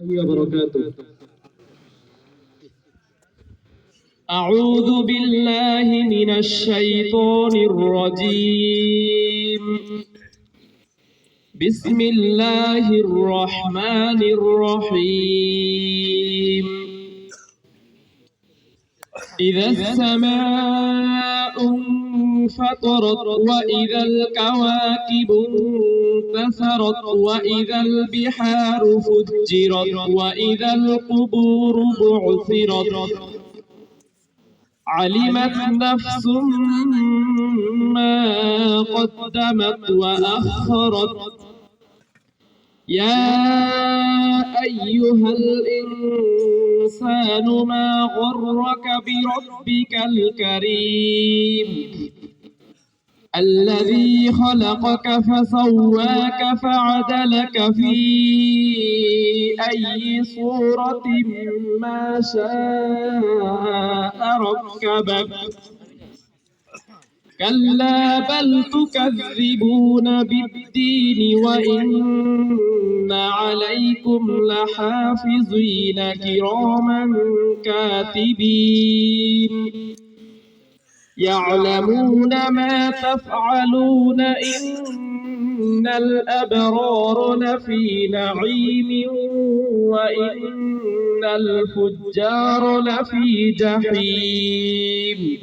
وبركاته أعوذ بالله من الشيطان الرجيم. بسم الله الرحمن الرحيم. إذا السماء انفطرت وإذا الكواكب انتثرت وإذا البحار فجرت وإذا القبور بعثرت. علمت نفس ما قدمت وأخرت. يا أيها الإنسان ما غرك بربك الكريم؟ الذي خلقك فسواك فعدلك في أي صورة ما شاء ركبك. كلا بل تكذبون بالدين وإن عليكم لحافظين كراما كاتبين. يعلمون ما تفعلون إن الأبرار لفي نعيم وإن الفجار لفي جحيم.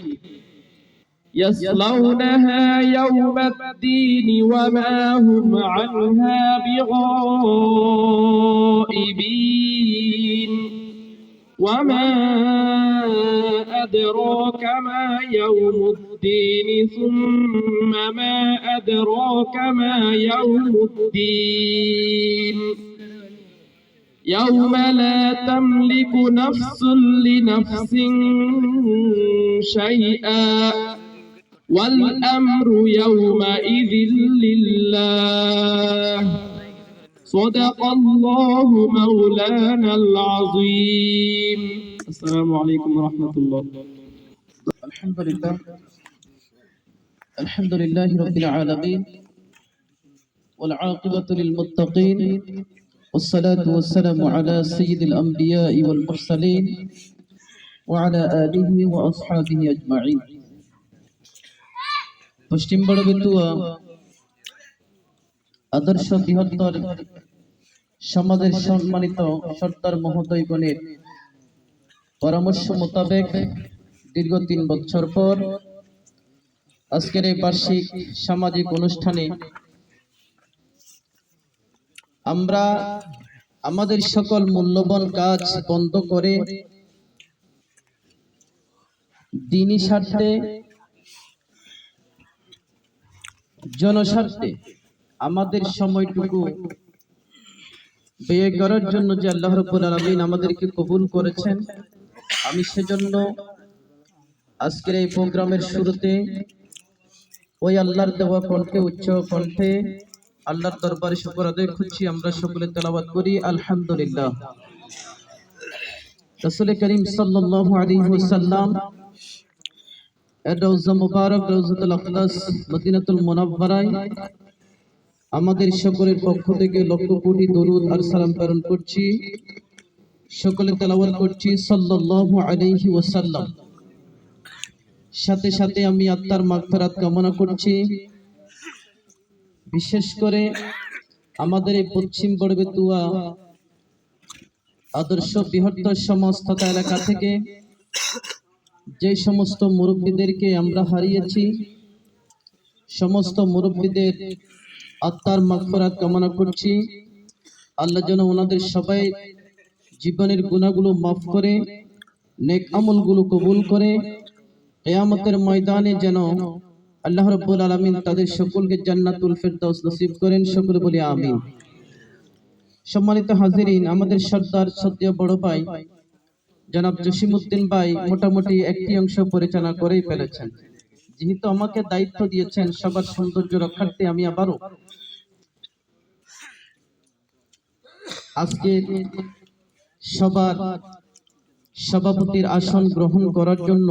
يصلونها يوم الدين وما هم عنها بغائبين. وما أدراك ما يوم الدين ثم ما أدراك ما يوم الدين. يوم لا تملك نفس لنفس شيئا والأمر يومئذ لله. صدق الله مولانا العظيم. السلام عليكم ورحمة الله الحمد لله الحمد لله رب العالمين والعاقبة للمتقين والصلاة والسلام على سيد الأنبياء والمرسلين وعلى آله وأصحابه أجمعين পশ্চিম বড় বেতুয়া আদর্শ বৃহত্তর সমাজের সম্মানিত সর্দার মহোদয়গণের পরামর্শ মোতাবেক দীর্ঘ তিন বছর পর আজকের এই বার্ষিক সামাজিক অনুষ্ঠানে আমরা আমাদের সকল মূল্যবান কাজ বন্ধ করে দিনী স্বার্থে জনস্বার্থে আমাদের সময়টুকু ব্যয় করার জন্য যে আল্লাহ রব্বুল আলমিন আমাদেরকে কবুল করেছেন আমি সেজন্য আজকের এই প্রোগ্রামের শুরুতে ওই আল্লাহর দেওয়া কণ্ঠে, উচ্চ কণ্ঠে আল্লাহর দরবারে শুকর আদায় করছি। আমরা সকলে তেলাবাদ করি। আলহামদুলিল্লাহ। রসুল করিম সাল্লাল্লাহু আলাইহি ওয়াসাল্লাম এর মুবারক, রওজাতুল আকদাস, মদিনাতুল মুনাওয়ারায় আমাদের সকলের পক্ষ থেকে লক্ষ কোটি দরুদ আর সালাম প্রেরণ করছি। সকলে তেলাওয়াত করছি সাল্লাল্লাহু আলাইহি ওয়াসাল্লাম। সাথে সাথে আমি আত্মার মাগফিরাত কামনা করছি। বিশেষ করে আমাদের এই পশ্চিম বড়বেতুয়া আদর্শ বৃহত্তর সমাজ তথা এলাকা থেকে যে সমস্ত মুরব্বীদেরকে আমরা হারিয়েছি, সমস্ত মুরব্বীদের আত্মার মাগফিরাত কামনা করছি। আল্লাহ যেন ওনাদের সবাই জীবনের গুণাগুলো মাফ করে, নেক আমলগুলো কবুল করে, কেয়ামতের ময়দানে যেন আল্লাহ রব্বুল আলমিন তাদের সকলকে জান্নাতুল ফেরদাউস নসিব করেন। সকলে বলে আমিন। সম্মানিত হাজিরিন, আমাদের সর্দার সদ্য বড় ভাই, জনাব জসিমউদ্দিন ভাই মোটামুটি একটি অংশ পরিচালনা করেই ফেলেছেন। যেহেতু আমাকে দায়িত্ব দিয়েছেন সবার সৌন্দর্য রক্ষার্থে আমি আবারও। আজকে সবার সভাপতির আসন গ্রহণ করার জন্য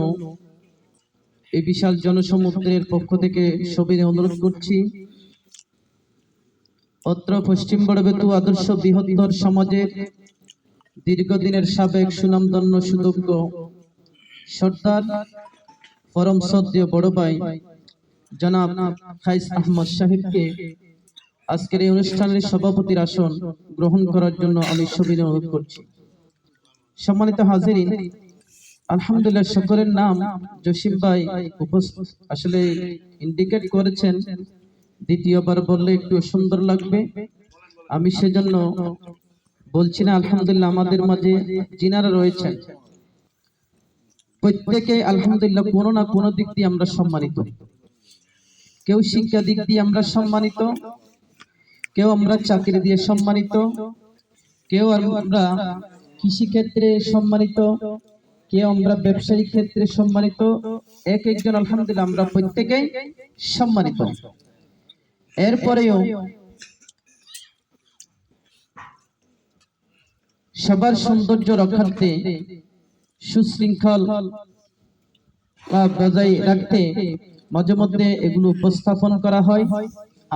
এই বিশাল জনসমুদ্রের পক্ষ থেকে সবিনে অনুরোধ করছি। অত্র পশ্চিম বড়বেতু আদর্শ বৃহত্তর সমাজের দীর্ঘদিনের সাবেক সুনামধন্য সুযোগ্য সর্দার পরম শ্রদ্ধেয় বড় ভাই জনাব খাইস আহমদ সাহেবকে আজকের এই অনুষ্ঠানের সভাপতির আসন গ্রহণ করার জন্য আমি সবিনয় অনুরোধ করছি। সম্মানিত হাজিরিন, আলহামদুলিল্লাহ সকলের নাম জসিম ভাই আসলে ইন্ডিকেট করেছেন, দ্বিতীয়বার বললে একটু সুন্দর লাগবে। আমি সেজন্য বলছি না, আলহামদুলিল্লাহ আমাদের মাঝে যিনারা রয়েছেন। প্রত্যেকে আলহামদুলিল্লাহ কোনো না কোনো দিক দিয়ে আমরা সম্মানিত। কেউ শিক্ষা দিক দিয়ে আমরা সম্মানিত, কেউ আমরা চাকরি দিয়ে সম্মানিত, কেউ আমরা কৃষি ক্ষেত্রে সম্মানিত কেউ আমরা ব্যবসায়িক ক্ষেত্রে সম্মানিত, এক একজন আলহামদুলিল্লাহ আমরা প্রত্যেকেই সম্মানিত। এরপরেও সবার সৌন্দর্য রক্ষার্থে সুশৃঙ্খল বজায় রাখতে মাঝে মধ্যে এগুলো উপস্থাপন করা হয়।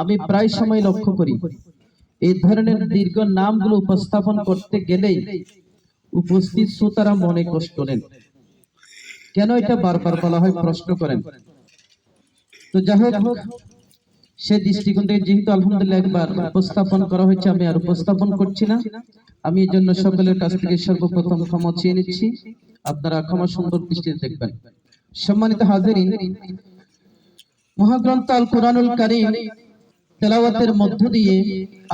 আমি প্রায় সময় লক্ষ্য করি, এই ধরনের দীর্ঘ নামগুলো উপস্থাপন করতে গেলেই উপস্থিত শ্রোতারা মনে কষ্ট নেন। কেন এটা বারবার বলা হয় প্রশ্ন করেন? তো যাই হোক, সে দৃষ্টিকোণ থেকে যেহেতু আলহামদুলিল্লাহ একবার উপস্থাপন করা হয়েছে, আমি আর উপস্থাপন করছি না। আমি এই জন্য সকলের কাছ থেকে সর্বপ্রথম ক্ষমা চেয়ে নিচ্ছি। আপনারা ক্ষমা সুন্দর দৃষ্টিতে দেখবেন। সম্মানিত হাজিরিন, মহাগ্রন্থ আল কোরআনুল কারীম তেলাওয়াতের মধ্য দিয়ে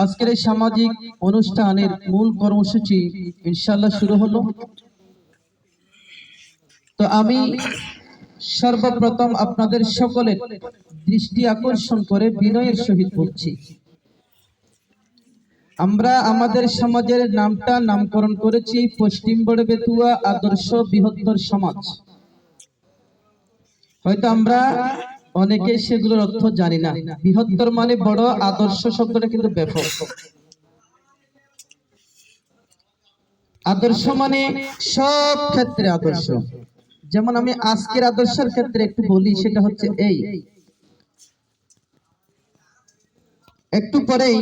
আজকের সামাজিক অনুষ্ঠানের মূল কর্মসূচি ইনশাআল্লাহ শুরু হলো। তো আমি সর্বপ্রথম আপনাদের সকলের দৃষ্টি আকর্ষণ করে বিনয়ের সহিত বলছি। আমরা আমাদের সমাজের নামটা নামকরণ করেছি পশ্চিম বড় বেতুয়া আদর্শ বৃহত্তর সমাজ। হয়তো আমরা অনেকে সেগুলোর অর্থ জানি না। বৃহত্তর মানে বড় আদর্শ শব্দটা কিন্তু ব্যাপক। আদর্শ মানে সব ক্ষেত্রে আদর্শ। যেমন আমি আজকের আদর্শের ক্ষেত্রে একটু বলি সেটা হচ্ছে এই। একটু পরেই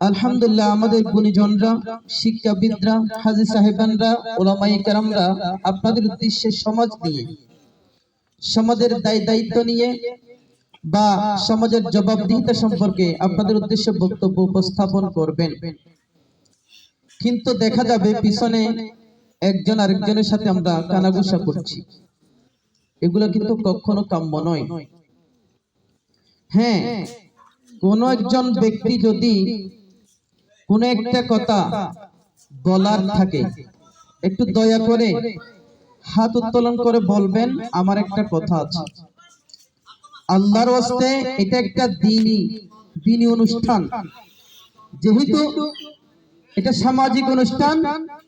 আলহামদুলিল্লাহ আমাদের গুণীজনরা শিক্ষাবিদরা হাজি সাহেবানরা ওলামাই কারামরা আপনাদের উদ্দেশ্যে সমাজ নিয়ে সমাজের দায় দায়িত্ব নিয়ে বা সমাজের জবাবদিহিতা সম্পর্কে আপনাদের উদ্দেশ্যে বক্তব্য উপস্থাপন করবেন। কিন্তু দেখা যাবে পিছনে একজন আরেকজনের সাথে আমরা কানাঘুষা করছি। এগুলো কিন্তু কখনো কাম্য নয়। হ্যাঁ কোন একজন ব্যক্তি যদি কোন একটা কথা বলার থাকে, একটু দয়া করে হাত উত্তোলন করে বলবেন, আমার একটা কথা আছে। আল্লাহর ওয়াস্তে এটা একটা দিনই দিনই অনুষ্ঠান। যেহেতু এটা সামাজিক অনুষ্ঠান,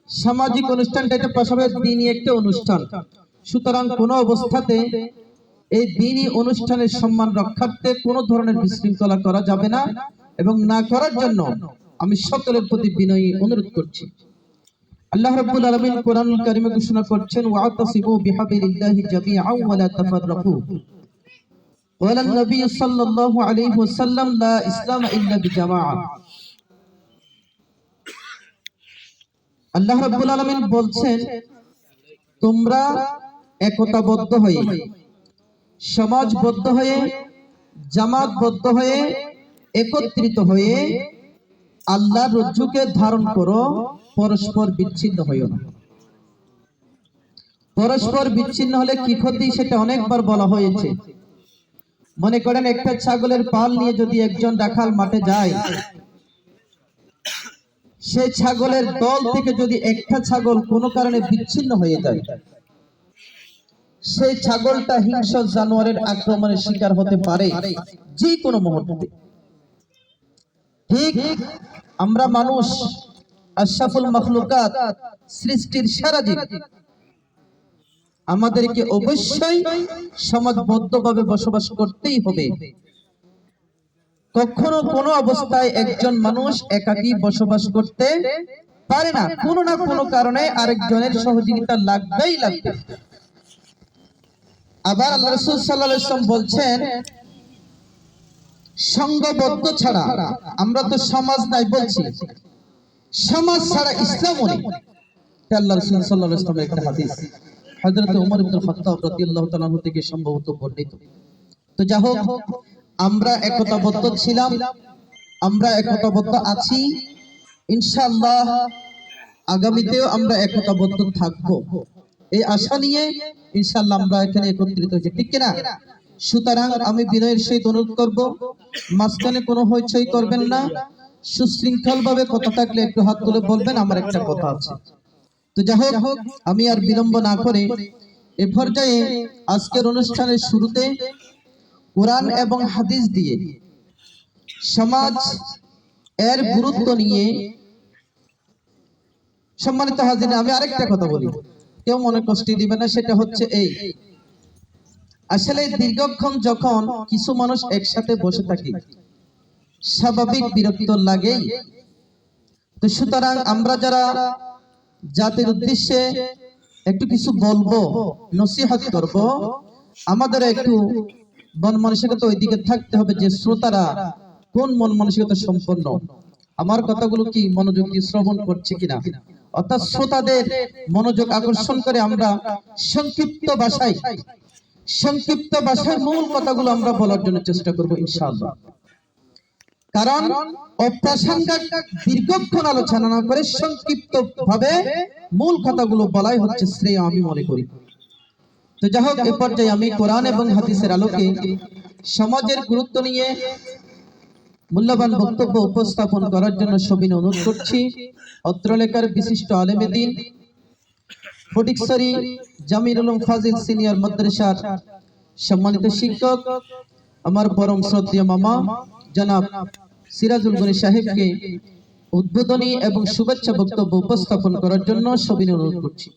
সামাজিক অনুষ্ঠানটা এটা পাশাপাশি দিনই একটা অনুষ্ঠান। সুতরাং কোনো অবস্থাতে এই দিনই অনুষ্ঠানের সম্মান রক্ষার্থে কোনো ধরনের বিশৃঙ্খলা করা যাবে না এবং না করার জন্য আমি সকলের প্রতি বিনয়ী অনুরোধ করছি। আল্লাহ রাব্বুল আলামিন কোরআনুল কারীমে ঘোষণা করছেন ওয়াতাসিমু বিহাবিলিল্লাহি জামিআন ওয়া লা তাফাররাকু قال النبي صلى الله عليه وسلم لا اسلام الا بجماعه আল্লাহ রাব্বুল আলামিন বলছেন তোমরা একতাবদ্ধ হয়ে সমাজবদ্ধ হয়ে জামাতবদ্ধ হয়ে একত্রিত হয়ে আল্লাহর রজ্জুকে ধারণ করো, পরস্পর বিচ্ছিন্ন হইও না। পরস্পর বিচ্ছিন্ন হলে কি ক্ষতি সেটা অনেকবার বলা হয়েছে। মনে করেন একটা ছাগলের পাল নিয়ে যদি একজন রাখাল মাঠে যায়, সে ছাগলের দল থেকে যদি একটা ছাগল কোনো কারণে বিচ্ছিন্ন হয়ে যায় সেই ছাগলটা হিংস্র জানোয়ারের আক্রমণের শিকার হতে পারে যে কোনো মুহূর্তে। ঠিক আমরা মানুষ, আশরাফুল মখলুকাত সৃষ্টির সারা জীব। আমাদেরকে অবশ্যই সমাজবদ্ধভাবে বসবাস করতেই হবে। কখনো কোনো অবস্থায় একজন মানুষ একাকী বসবাস করতে পারে না। কোনো না কোনো কারণে আরেকজনের সহযোগিতা লাগবেই লাগবে। আবার আল্লাহ রাসূল ওয়াসাল্লাম বলছেন সংঘবদ্ধ ছাড়া আমরা তো সমাজ নাই বলছি। সমাজ ছাড়া ইসলাম আল্লাহ রাসূল সাল্লাল্লাহু আলাইহি ওয়াসাল্লামের একটা হাদিস। রাদিয়াল্লাহু তাআলা থেকে সম্ভবত বর্ণিত। তো যা হোক, আমরা একতাবদ্ধ ছিলাম, আমরা একতাবদ্ধ আছি। ইনশাআল্লাহ আগামীতেও আমরা একতাবদ্ধ থাকব। এই আশা নিয়ে ইনশাআল্লাহ আমরা এখানে একত্রিত হয়েছি। ঠিক কিনা? সুতরাং আমি বিনয়ের সহিত অনুরোধ করব, মাঝখানে কোনো হইচই করবেন না। সুশৃঙ্খল ভাবে কথা থাকলে একটু হাত তুলে বলবেন, আমার একটা কথা আছে। তো যাই হোক, আমি আর বিলম্ব না করে এ পর্যায়ে আজকের অনুষ্ঠানের শুরুতে কোরআন এবং হাদিস দিয়ে সমাজ এর গুরুত্ব নিয়ে সম্মানিত হাজির আমি আরেকটা কথা বলি। কেউ মনে কষ্ট দিবে না, সেটা হচ্ছে এই আসলে দীর্ঘক্ষণ যখন কিছু মানুষ একসাথে বসে থাকে, স্বাভাবিক বিরক্ত লাগেই। তো সুতরাং আমরা যারা জাতির উদ্দেশ্যে একটু কিছু বলব, নসিহত করব, আমাদের একটু মন মানসিকতা ওই দিকে থাকতে হবে যে শ্রোতারা কোন মন মানসিকতা সম্পন্ন। আমার কথাগুলো কি মনোযোগ দিয়ে শ্রবণ করছে কিনা? অর্থাৎ শ্রোতাদের মনোযোগ আকর্ষণ করে আমরা সংক্ষিপ্ত ভাষায় সংক্ষিপ্ত ভাষায় মূল কথাগুলো আমরা বলার জন্য চেষ্টা করব, ইনশাআল্লাহ। কারণ অপ্রাসঙ্গিক দীর্ঘক্ষণ আলোচনা না করে সংক্ষিপ্ত ভাবে মূল কথাগুলো বলাই হচ্ছে শ্রেয় আমি মনে করি। তো যাই হোক, এ পর্যায়ে আমি কোরআন এবং হাদিসের আলোকে সমাজের গুরুত্ব নিয়ে মূল্যবান বক্তব্য উপস্থাপন করার জন্য সবিন অনুরোধ করছি। অত্র লেখার বিশিষ্ট আলেমে দিন ফটিকসরি জামির আলম ফাজিল সিনিয়র মাদ্রাসার সম্মানিত শিক্ষক, আমার পরম শ্রদ্ধেয় মামা, জনাব সিরাজুল গনি সাহেবকে উদ্বোধনী এবং শুভেচ্ছা বক্তব্য উপস্থাপন করার জন্য সবিন অনুরোধ করছি।